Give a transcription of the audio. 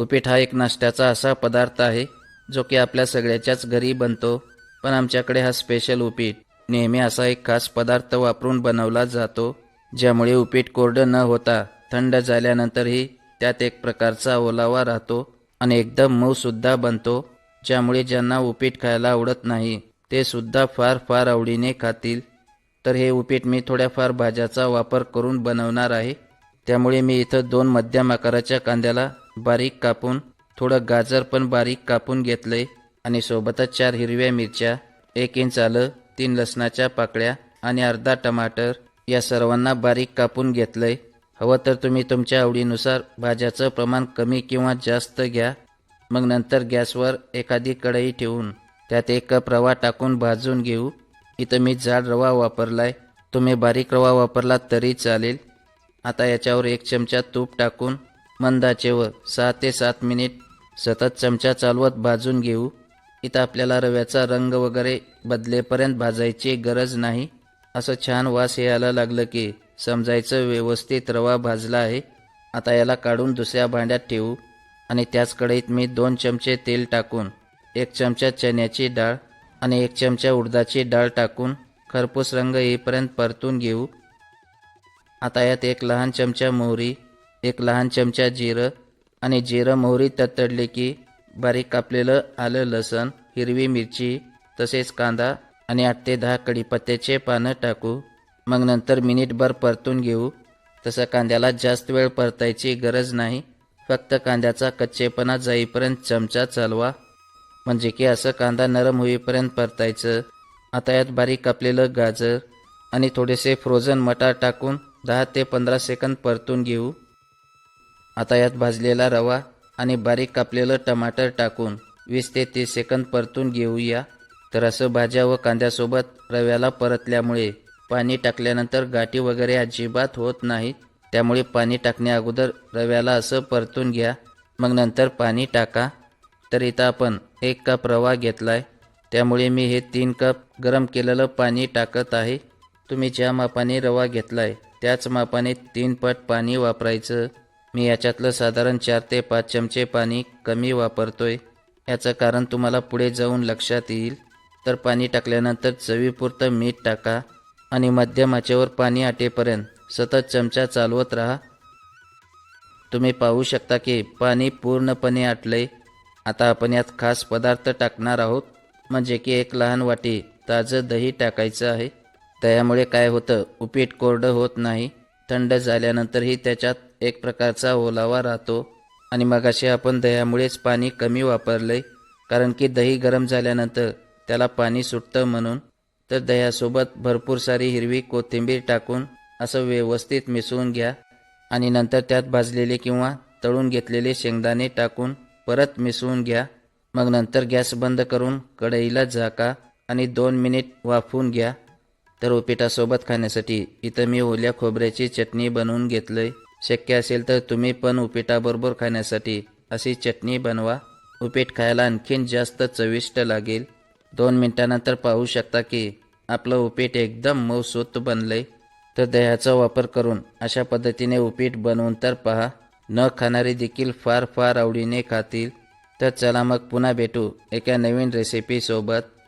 उपीट हा एक नाश्त्याचा असा पदार्थ आहे जो की आपल्या सगळ्याच्याच घरी बनतो. पण आमच्याकडे हा स्पेशल उपीट नेहमी असा एक खास पदार्थ वापरून बनवला जातो ज्यामुळे उपीट कोरडं न होता थंड झाल्यानंतरही त्यात एक प्रकारचा ओलावा राहतो आणि एकदम मऊसुद्धा बनतो ज्यामुळे ज्यांना उपीट खायला आवडत नाही ते सुद्धा फार फार आवडीने खातील. तर हे उपीट मी थोड्याफार भाज्याचा वापर करून बनवणार आहे. त्यामुळे मी इथं दोन मध्यम आकाराच्या कांद्याला बारीक कापून थोडं गाजर पण बारीक कापून घेतलंय आणि सोबतच चार हिरव्या मिरच्या एक इंच आलं तीन लसणाच्या पाकळ्या आणि अर्धा टमाटर या सर्वांना बारीक कापून घेतलंय. हवं तर तुम्ही तुमच्या आवडीनुसार भाज्याचं प्रमाण कमी किंवा जास्त घ्या. मग नंतर गॅसवर एखादी कढई ठेवून त्यात एक कप रवा टाकून भाजून घेऊ. इथं मी जाड रवा वापरलाय. तुम्ही बारीक रवा वापरला तरी चालेल. आता याच्यावर एक चमचा तूप टाकून मंदाचेवर सहा ते सात मिनिट सतत चमचा चालवत भाजून घेऊ. इथं आपल्याला रव्याचा रंग वगैरे बदलेपर्यंत भाजायची गरज नाही. असं छान वास यायला लागलं की समजायचं व्यवस्थित रवा भाजला आहे. आता याला काढून दुसऱ्या भांड्यात ठेवू. आणि त्याच कढईत मी दोन चमचे तेल टाकून एक चमचा चण्याची डाळ आणि एक चमचा उडदाची डाळ टाकून खरपूस रंग येईपर्यंत परतून घेऊ. आता यात एक लहान चमचा मोहरी एक लहान चमचा जिरं आणि जिरं मोहरी तडतडले की बारीक कापलेलं आलं लसण हिरवी मिरची तसेच कांदा आणि आठ ते दहा कढीपत्त्याचे पानं टाकू. मग नंतर मिनिटभर परतून घेऊ. तसं कांद्याला जास्त वेळ परतायची गरज नाही. फक्त कांद्याचा कच्चेपणा जाईपर्यंत चमचा चालवा. म्हणजे की असं कांदा नरम होईपर्यंत परतायचं. आता यात बारीक कापलेलं गाजर आणि थोडेसे फ्रोझन मटार टाकून दहा ते पंधरा सेकंद परतून घेऊ. आता यात भाजलेला रवा आणि बारीक कापलेलं टमाटर टाकून वीस ते तीस सेकंद परतून घेऊया. तर असं भाज्या व कांद्यासोबत रव्याला परतल्यामुळे पाणी टाकल्यानंतर गाठी वगैरे अजिबात होत नाहीत. त्यामुळे पाणी टाकण्या अगोदर रव्याला असं परतून घ्या. मग नंतर पाणी टाका. तर इथं आपण एक कप रवा घेतलाय. त्यामुळे मी हे तीन कप गरम केलेलं पाणी टाकत आहे. तुम्ही ज्या मापाने रवा घेतलाय त्याच मापाने तीन पट पाणी वापरायचं. मी याच्यातलं साधारण चार ते पाच चमचे पाणी कमी वापरतोय. याचं कारण तुम्हाला पुढे जाऊन लक्षात येईल. तर पाणी टाकल्यानंतर चवीपुरतं मीठ टाका आणि मध्यम आचेवर पाणी आटेपर्यंत सतत चमचा चालवत राहा. तुम्ही पाहू शकता की पाणी पूर्णपणे आटलंय. आता आपण यात खास पदार्थ टाकणार आहोत म्हणजे की एक लहान वाटी ताजं दही टाकायचं आहे. त्यामुळे काय होतं उपीट कोरडं होत नाही. थंड झाल्यानंतरही त्याच्यात एक प्रकारचा ओलावा राहतो. आणि मगाशी आपण दह्यामुळेच पाणी कमी वापरले कारण की दही गरम झाल्यानंतर त्याला पाणी सुटतं म्हणून. तर दह्यासोबत भरपूर सारी हिरवी कोथिंबीर टाकून असं व्यवस्थित मिसळून घ्या. आणि नंतर त्यात भाजलेले किंवा तळून घेतलेले शेंगदाणे टाकून परत मिसळून घ्या. मग नंतर गॅस बंद करून कढईला झाका आणि दोन मिनिट वाफवून घ्या. तर उपीटासोबत खाण्यासाठी इथं मी ओल्या खोबऱ्याची चटणी बनवून घेतलंय. शक्य असेल तर तुम्ही पण उपीटाबरोबर खाण्यासाठी अशी चटणी बनवा. उपीट खायला आणखीन जास्त चविष्ट लागेल. दोन मिनिटानंतर पाहू शकता की आपलं उपीट एकदम मऊसूत बनलंय. तर दह्याचा वापर करून अशा पद्धतीने उपीट बनवून तर पहा. न खाणारे देखील फार फार आवडीने खातील. तर चला मग पुन्हा भेटू एका नवीन रेसिपीसोबत